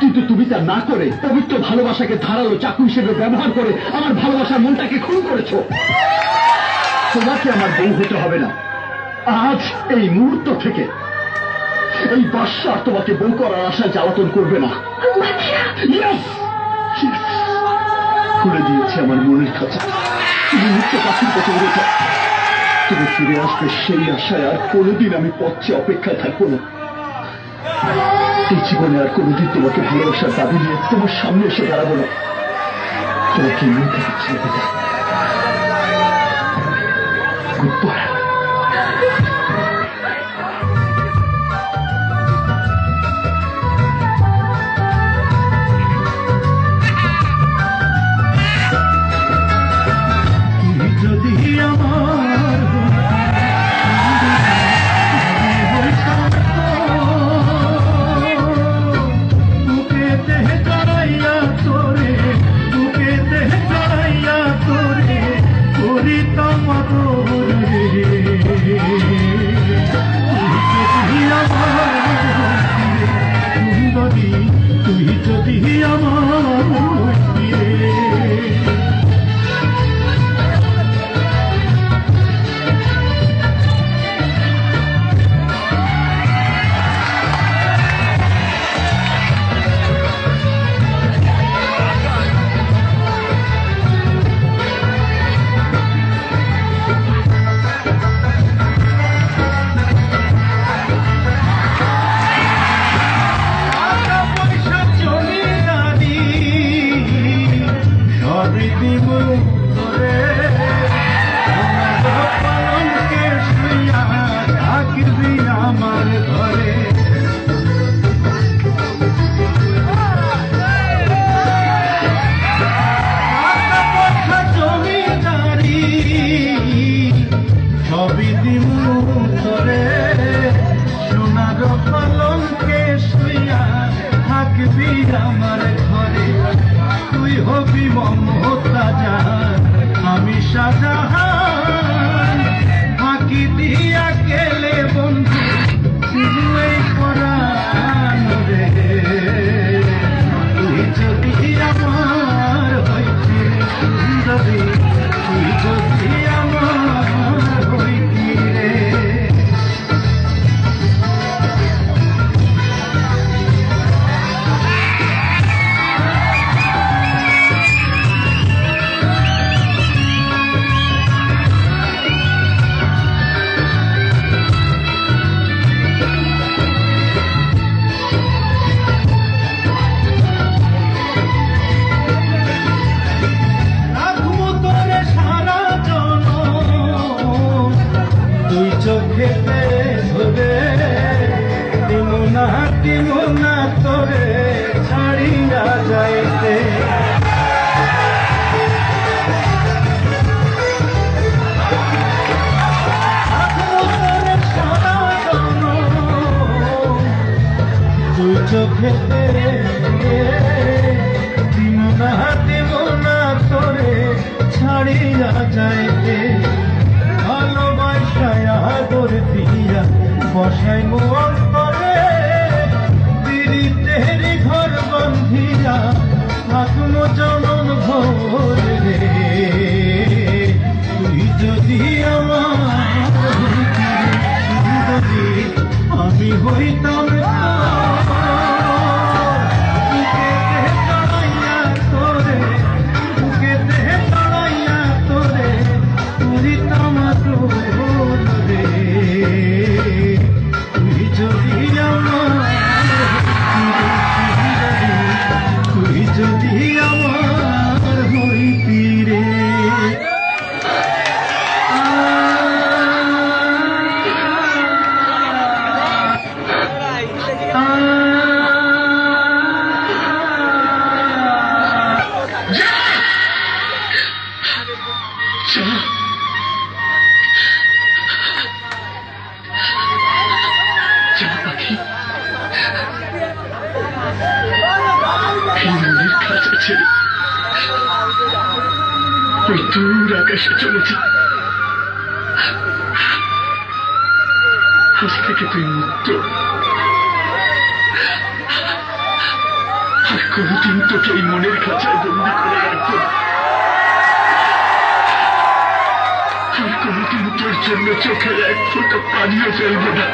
কিন্তু তুমি তা না করে পবিত্র ভালোবাসাকে ধারালো চাকু হিসেবে ব্যবহার করে আমার ভালোবাসার মনটাকে খুন করেছ। তোমাকে আমার বউ হতে হবে না। আজ এই মুহূর্ত থেকে এই বর্ষা তোমাকে বউ করার আশায় জ্বালাতন করবে না! খুলে দিয়েছে আমার মনের খাঁচা। তুমি মুক্ত পাখির মতো উড়েছ তুমি ফিরে আসবে সেই আশায় আর কোনোদিন আমি পথে অপেক্ষায় থাকব না। এই জীবনে আর কোনোদিন তোমাকে ভালোবাসার দাবি নিয়ে তোমার সামনে এসে দাঁড়াবো না। তোমাকে এমনি ছেড়ে দেবো। গুড থাকবি আমার ঘরে। সবই দিব তোরে সোনার পালনকে শুইয়া থাকবি আমার ঘরে। তুই হবি মমতা জান আমি সাজাহান যাইতে ভালোবাসায় আদর দিয়া বসাই অন্তরে পীড়িতের ঘর বন্ধিয়া আত্ম ভোরে ভোর। ছেড়ে ওই দূর আকাশে চলেছে। আজ থেকে তুই মুক্ত। কোনদিন তোকে এই মনের খাঁচায় বন্দি করে রাখব আর কোনদিন তোর জন্য চোখের এক ফোঁটা পানিও ফেলব না।